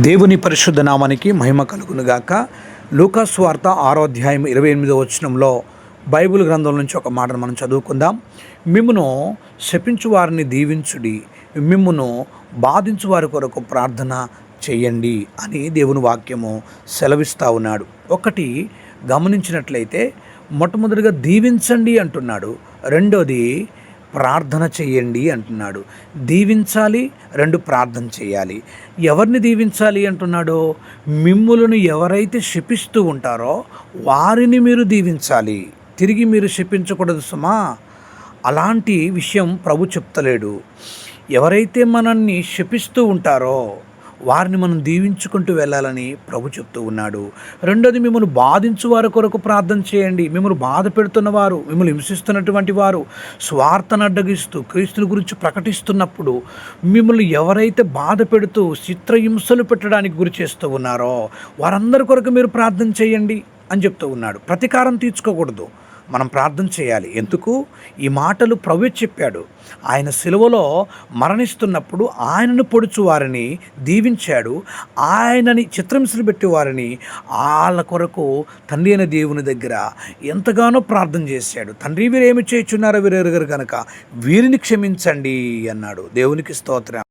దేవుని పరిశుద్ధ నామానికి మహిమ కలుగునుగాక. లూకాస్వార్త ఆరో అధ్యాయం ఇరవై ఎనిమిదో వచనంలో బైబిల్ గ్రంథం నుంచి ఒక మాటను మనం చదువుకుందాం. మిమ్మును శపించు వారిని దీవించుడి మిమ్మును బాధించు వారి కొరకు ప్రార్థన చేయండి అని దేవుని వాక్యము సెలవిస్తూ ఉన్నాడు. ఒకటి గమనించినట్లయితే మొట్టమొదటిగా దీవించండి అంటున్నాడు. రెండోది ప్రార్థన చేయండి అంటున్నాడు. దీవించాలి రెండు ప్రార్థన చేయాలి. ఎవరిని దీవించాలి అంటున్నాడో? మిమ్ములను ఎవరైతే శపిస్తూ ఉంటారో వారిని మీరు దీవించాలి. తిరిగి మీరు శపించకూడదు సుమా. అలాంటి విషయం ప్రభు చెప్తలేడు. ఎవరైతే మనల్ని శపిస్తూ ఉంటారో వారిని మనం దీవించుకుంటూ వెళ్ళాలని ప్రభు చెప్తూ ఉన్నాడు. రెండోది మిమ్మల్ని బాధించు వారి కొరకు ప్రార్థన చేయండి. మిమ్మల్ని బాధ పెడుతున్న వారు మిమ్మల్ని హింసిస్తున్నటువంటి వారు స్వార్థను అడ్డగిస్తూ క్రీస్తుని గురించి ప్రకటిస్తున్నప్పుడు మిమ్మల్ని ఎవరైతే బాధ పెడుతూ చిత్రహింసలు పెట్టడానికి గురి చేస్తూ ఉన్నారో వారందరి కొరకు మీరు ప్రార్థన చేయండి అని చెప్తూ ఉన్నాడు. ప్రతీకారం తీర్చుకోకూడదు. మనం ప్రార్థన చేయాలి. ఎందుకు? ఈ మాటలు ప్రభు చెప్పాడు. ఆయన సిలువలో మరణిస్తున్నప్పుడు ఆయనను పొడుచు వారిని దీవించాడు. ఆయనని చిత్రంశలు పెట్టి వారిని వాళ్ళ కొరకు తండ్రి అయిన దేవుని దగ్గర ఎంతగానో ప్రార్థన చేశాడు. తండ్రి వీరు ఏమి చేయుచున్నారో వీరెరుగరు కనుక వీరిని క్షమించండి అన్నాడు. దేవునికి స్తోత్రం.